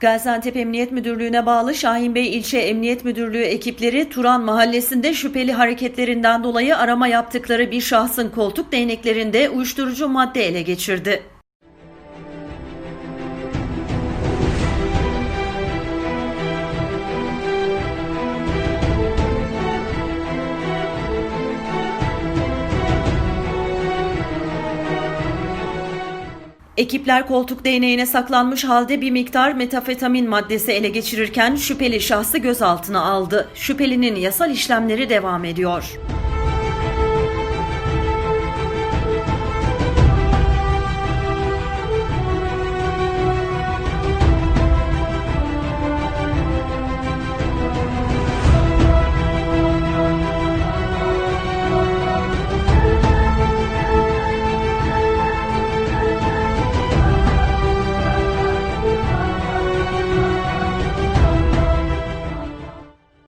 Gaziantep Emniyet Müdürlüğü'ne bağlı Şahinbey İlçe Emniyet Müdürlüğü ekipleri Turan Mahallesi'nde şüpheli hareketlerinden dolayı arama yaptıkları bir şahsın koltuk değneklerinde uyuşturucu madde ele geçirdi. Ekipler koltuk değneğine saklanmış halde bir miktar metafetamin maddesi ele geçirirken şüpheli şahsı gözaltına aldı. Şüphelinin yasal işlemleri devam ediyor.